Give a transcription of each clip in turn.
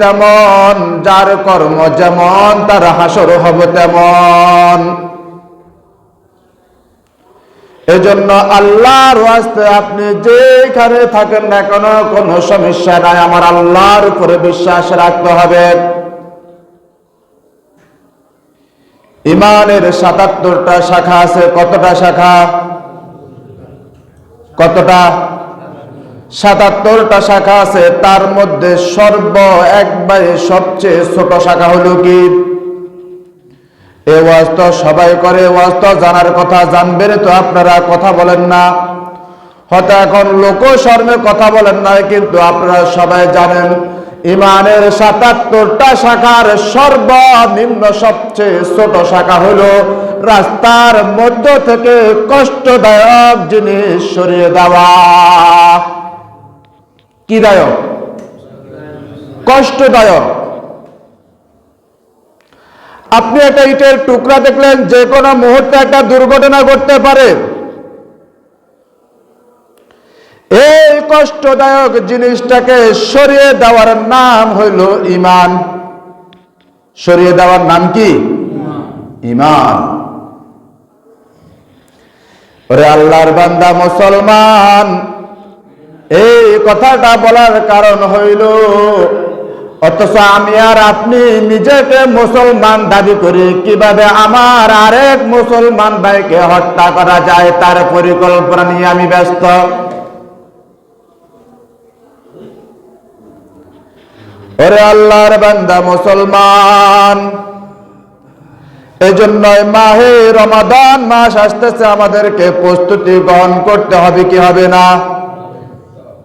তেমন যার কর্ম যেমন, তার হাসর হবে তেমন। এজন্য আল্লাহর ওয়াস্তে আপনি যেখানে থাকেন না কেন, কোনো সমস্যা নাই। আমার আল্লাহর উপরে বিশ্বাস রাখতে হবে। ইমানের সাতাত্তরটা শাখা আছে। কতটা শাখা? কতটা? সাতাত্তরটা শাখা আছে, তার মধ্যে সর্ব একবারে সবচেয়ে ছোট শাখা হলো কি? এ সবাই করে জানার কথা, জানবেন তো আপনারা, কথা বলেন না। হয়তো এখন লোক কথা বলেন না, কিন্তু আপনারা সবাই জানেন, ইমানের সাতাত্তরটা শাখার সর্বনিম্ন সবচেয়ে ছোট শাখা হলো রাস্তার মধ্য থেকে কষ্টদায়ক জিনিস সরিয়ে দেওয়া। কি দায়ক কষ্টদায়ক। আপনি একটা ইটের টুকরা দেখলেন, যে কোনো মুহূর্তে একটা দুর্ঘটনা ঘটতে পারে। এই কষ্টদায়ক জিনিসটাকে সরিয়ে দেওয়ার নাম হইল ইমান সরিয়ে দেওয়ার নাম কি? ইমান আল্লাহর বান্দা মুসলমান এই কথাটা বলার কারণ হইল, অথচ আমি আর আপনি নিজেকে মুসলমান দাবি করি, কীভাবে আমার আরেক মুসলমান ভাইকে হত্যা করা যায় তার পরিকল্পনা নিয়ে আমি ব্যস্ত। ওরে আল্লাহর বান্দা মুসলমান, এজন্যই মাহে রমাদান মাস আসতেছে, আমাদেরকে প্রস্তুতি গ্রহণ করতে হবে, কি হবে না?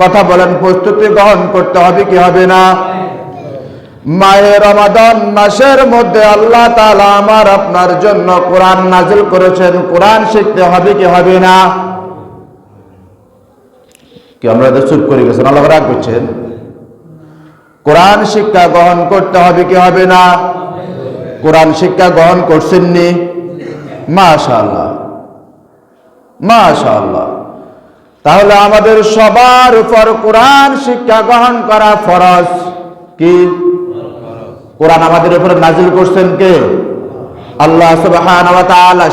কথা বলেন, প্রস্তুতি গ্রহণ করতে হবে, কি হবে না? মাহে রমাদান মাসের মধ্যে আল্লাহ তাআলা আমার আপনার জন্য কোরআন নাজিল করেছেন। কোরআন শিখতে হবে, কি হবে না? কি আমরা চুপ করে গেছেন? আল্লাহ রাগ করছেন? কোরআন শিক্ষা গ্রহণ করতে হবে, কি হবে না? কোরআন শিক্ষা গ্রহণ করছেননি মাশাআল্লাহ মাশাআল্লাহ। তাহলে আমাদের সবার উপর কোরআন শিক্ষা গ্রহণ করা ফরজ। কি? কোরআন আমাদের উপরে নাজিল করছেন কে? আল্লাহ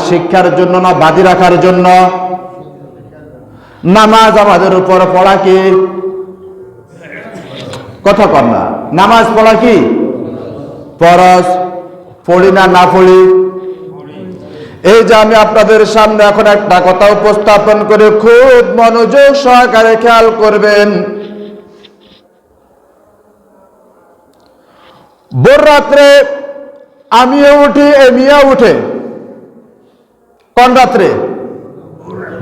শিক্ষার জন্য না বাদি রাখার জন্য? নামাজ আমাদের উপর পড়া কি? কথা কর না। নামাজ পড়া কি? ফরজ। পড়ি না না পড়ি? এই যে আমি আপনাদের সামনে এখন একটা কথা উপস্থাপন করে খুব মনোযোগ সহকারে খেয়াল করবেন। ভোর রাত্রে আমিও উঠি, এমিও উঠে। কোন রাত্রে?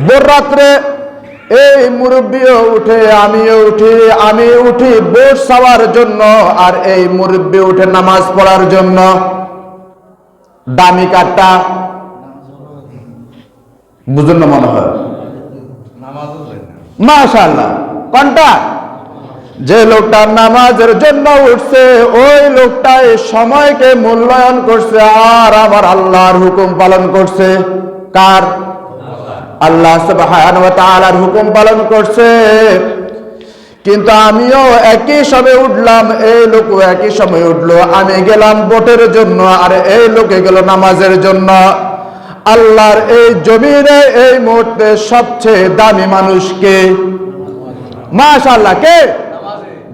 ভোর রাত্রে এই মুরব্বীও উঠে, আমিও উঠি, আমি উঠি বোট সাওয়ার জন্য আর এই মুরব্বী উঠে নামাজ পড়ার জন্য। দামি কাঠটা বুঝুন না মনে হয়। মাশাল্লাহ কোনটা যে লোকটা নামাজের জন্য উঠছে ওই লোকটা এই সময়কে মূল্যায়ন করছে আর আমার আল্লাহর হুকুম পালন করছে। কার? আল্লাহ তাআলার হুকুম পালন করছে। কিন্তু আমিও একই সময় উঠলাম এই লোক একই সময় উঠল। আমি গেলাম বোটের জন্য আর এই লোকে গেল নামাজের জন্য। আল্লাহর এই জমিনে এই মুহূর্তে সবচেয়ে দামি মানুষকে মাশাআল্লাহ, কে?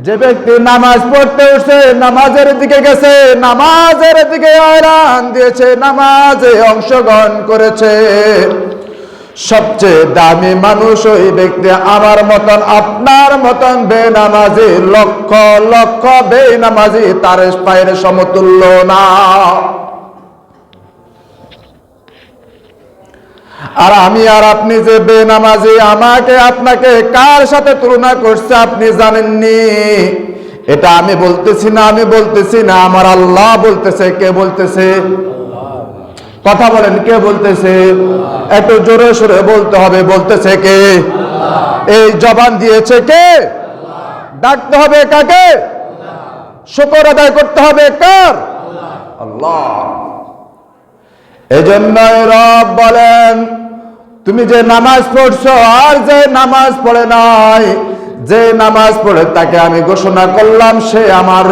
যে ব্যক্তি নামাজ পড়তে উঠছে, নামাজের দিকে গেছে, নামাজের দিকে আয়রান দিয়েছে, নামাজে অংশগ্রহণ করেছে। সবচেয়ে দামি মানুষ ওই ব্যক্তি আমার মতন, আপনার মতন বেনামাজি, লক্ষ লক্ষ বেনামাজি, তার পায়ের সমতুল্য না। আর আমি আর আপনি যে বেনামাজি, আমাকে আপনাকে কার সাথে তুলনা করছে আপনি জানেননি? এটা আমি বলতেছি না, আমি বলতেছি না, আমার আল্লাহ বলতেছে, কে বলতেছে? কথা বলেন, কে বলতেছে? একটু জোরে সোরে বলতে হবে, বলতেছে কে? এই জবান দিয়েছে কে? ডাকতে হবে কাকে? শুকর আদায় করতে হবে কার? আল্লাহ। এজন্যই রব বলেন তুমি যে নামাজ পড়ছ আর যে নামাজ পড়ে নাই, যে নামাজ পড়ে তাকে আমি ঘোষণা করলাম, সে আমার